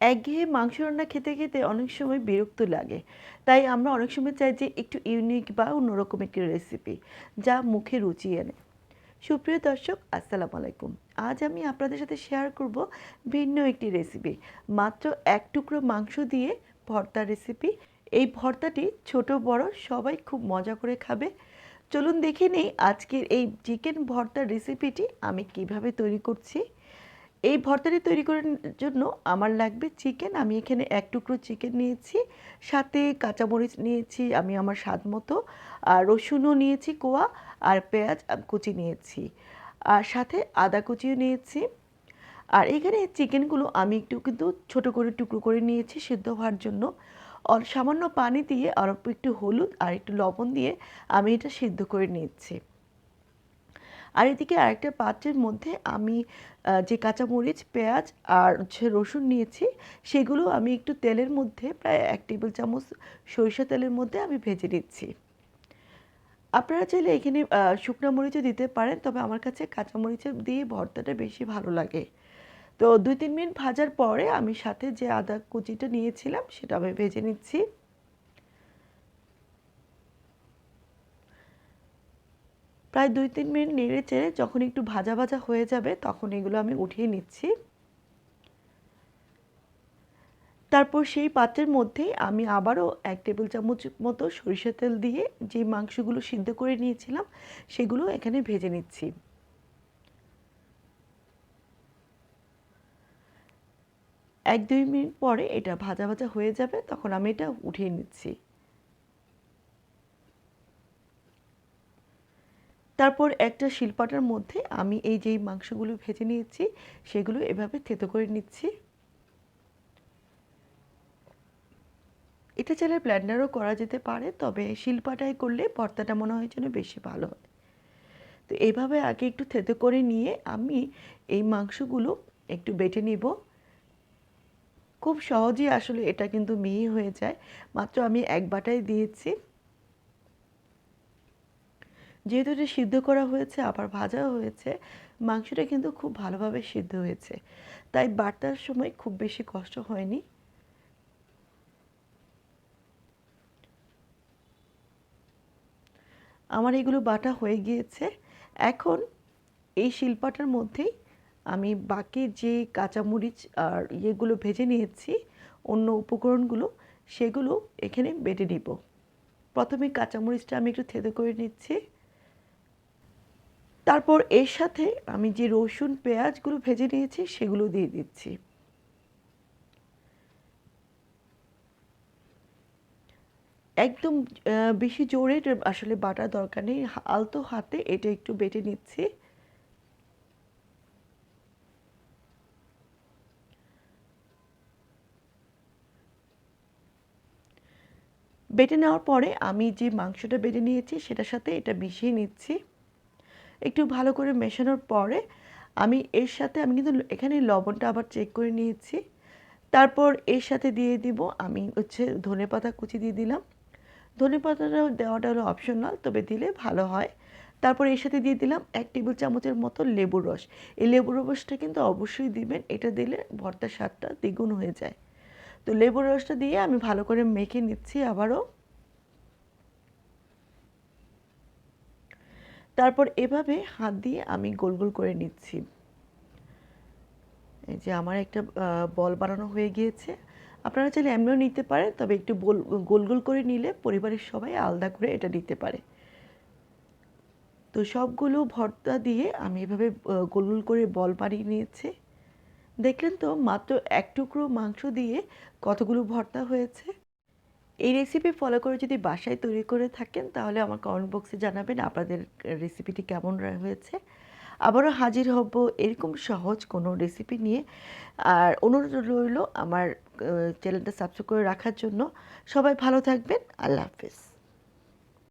একঘেয়ে মাংস রান্না খেতে খেতে অনেক সময় বিরক্ত লাগে। তাই আমরা অনেক সময় চাই যে একটু ইউনিক বা অন্যরকম একটি রেসিপি যা মুখে রুচি এনে। সুপ্রিয় দর্শক, আসসালামু আলাইকুম। আজ আমি আপনাদের সাথে শেয়ার করব ভিন্ন একটি রেসিপি মাত্র এক টুকরো মাংস দিয়ে ভর্তা রেসিপি এই ভর্তাটি ছোট, বড়, সবাই খুব মজা করে খাবে। চলুন দেখে নেই আজকের এই চিকেন ভর্তার রেসিপিটি আমি কীভাবে তৈরি করছি। এই ভর্তাটি তৈরি করার জন্য আমার লাগবে চিকেন। আমি এখানে এক টুকরো চিকেন নিয়েছি, সাথে কাঁচামরিচ নিয়েছি, আমি আমার স্বাদ মতো। আর রসুনও নিয়েছি, কোয়া আর পেঁয়াজ কুচি নিয়েছি। আর সাথে আদা কুচিও নিয়েছি। আর এখানে চিকেনগুলো আমি একটু কিন্তু ছোটো করে টুকরো করে নিয়েছি সিদ্ধ হওয়ার জন্য। অল সামান্য পানি দিয়ে আর একটু হলুদ আর একটু লবণ দিয়ে আমি এটা সিদ্ধ করে নিচ্ছি। আর এদিকে আরেকটা পাত্রের মধ্যে আমি যে কাঁচামরিচ, পেঁয়াজ আর হচ্ছে রসুন নিয়েছি, সেগুলো আমি একটু তেলের মধ্যে, প্রায় এক টেবিল চামচ সরিষা তেলের মধ্যে আমি ভেজে নিচ্ছি। আপনারা চাইলে এখানে শুকনো মরিচও দিতে পারেন, তবে আমার কাছে কাঁচামরিচের দিয়ে ভর্তাটা বেশি ভালো লাগে। তো দুই তিন মিনিট ভাজার পরে আমি সাথে যে আদা কুচিটা নিয়েছিলাম, সেটা আমি ভেজে নিচ্ছি। প্রায় দুই তিন মিনিট নেড়ে চেড়ে যখন একটু ভাজা ভাজা হয়ে যাবে তখন এগুলো আমি উঠিয়ে নিচ্ছি। তারপর সেই পাত্রের মধ্যেই আমি আবারও এক টেবিল চামচ মতো সরিষা তেল দিয়ে যে মাংসগুলো সিদ্ধ করে নিয়েছিলাম সেগুলো এখানে ভেজে নিচ্ছি। এক দুই মিনিট পরে এটা ভাজা ভাজা হয়ে যাবে তখন আমি এটা উঠিয়ে নিচ্ছি। তারপর একটা শিলপাটার মধ্যে আমি এই যেই মাংসগুলো ভেজে নিয়েছি, সেগুলো এভাবে থেতো করে নিচ্ছি। এটা চাইলে ব্লেন্ডারও করা যেতে পারে, তবে শিলপাটায় করলে ভর্তাটা মনে হয় যেন বেশি ভালো হয়। তো এইভাবে আগে একটু থেতো করে নিয়ে আমি এই মাংসগুলো একটু বেটে নিব। খুব সহজেই আসলে এটা কিন্তু মিহি হয়ে যায়। মাত্র আমি এক বাটায় দিয়েছি। যেহেতু এটা সিদ্ধ করা হয়েছে, আবার ভাজাও হয়েছে, মাংসটা কিন্তু খুব ভালোভাবে সিদ্ধ হয়েছে। তাই বাটার সময় খুব বেশি কষ্ট হয়নি। আমার এগুলো বাটা হয়ে গিয়েছে। এখন এই শিলপাটার মধ্যেই আমি বাকি যে কাঁচামরিচ আর ইয়েগুলো ভেজে নিয়েছি, অন্য উপকরণগুলো, সেগুলো এখানে বেটে নিব। প্রথমে কাঁচামরিচটা আমি একটু থেতো করে নিচ্ছি। তারপর এর সাথে আমি যে রসুন, পেঁয়াজগুলো ভেজে নিয়েছি, সেগুলো দিয়ে দিচ্ছি। একদম বেশি জোরে আসলে বাটার দরকার নেই। আলতো হাতে এটা একটু বেটে নিচ্ছি। বেটে নেওয়ার পরে আমি যে মাংসটা বেটে নিয়েছি, সেটার সাথে এটা মিশিয়ে নিচ্ছি। একটু ভালো করে মেশানোর পরে আমি এর সাথে আমি কিন্তু এখানে লবণটা আবার চেক করে নিয়েছি। তারপর এর সাথে দিয়ে দিব, আমি হচ্ছে ধনেপাতা কুচি দিয়ে দিলাম। ধনে ধনেপাতাটা দেওয়াটা হলো অপশনাল তবে দিলে ভালো হয়। তারপর এর সাথে দিয়ে দিলাম এক টেবিল চামচের মতো লেবুর রস। এই লেবুর রসটা কিন্তু অবশ্যই দিবেন, এটা দিলে ভর্তার স্বাদটা দ্বিগুণ হয়ে যায়। তো লেবুর রসটা দিয়ে আমি ভালো করে মেখে নিচ্ছি আবারও। তারপর এভাবে হাত দিয়ে আমি গোল গোল করে নিচ্ছি। এই যে আমার একটা বল বানানো হয়ে গিয়েছে। আপনারা চাইলে এমনিও নিতে পারেন, তবে একটু গোল গোল গোল করে নিলে পরিবারের সবাই আলাদা করে এটা নিতে পারে। তো সবগুলো ভর্তা দিয়ে আমি এভাবে গোল গোল করে বল বানিয়ে নিয়েছি। দেখলেন তো মাত্র এক টুকরো মাংস দিয়ে কতগুলো ভর্তা হয়েছে। এই রেসিপি ফলো করে যদি বাসায় তৈরি করে থাকেন, তাহলে আমার কমেন্ট বক্সে জানাবেন আপনাদের রেসিপিটি কেমন হয়েছে। আবারও হাজির হব এরকম সহজ কোনো রেসিপি নিয়ে। আর অনুরোধ রইল আমার চ্যানেলটা সাবস্ক্রাইব করে রাখার জন্য। সবাই ভালো থাকবেন। আল্লাহ হাফেজ।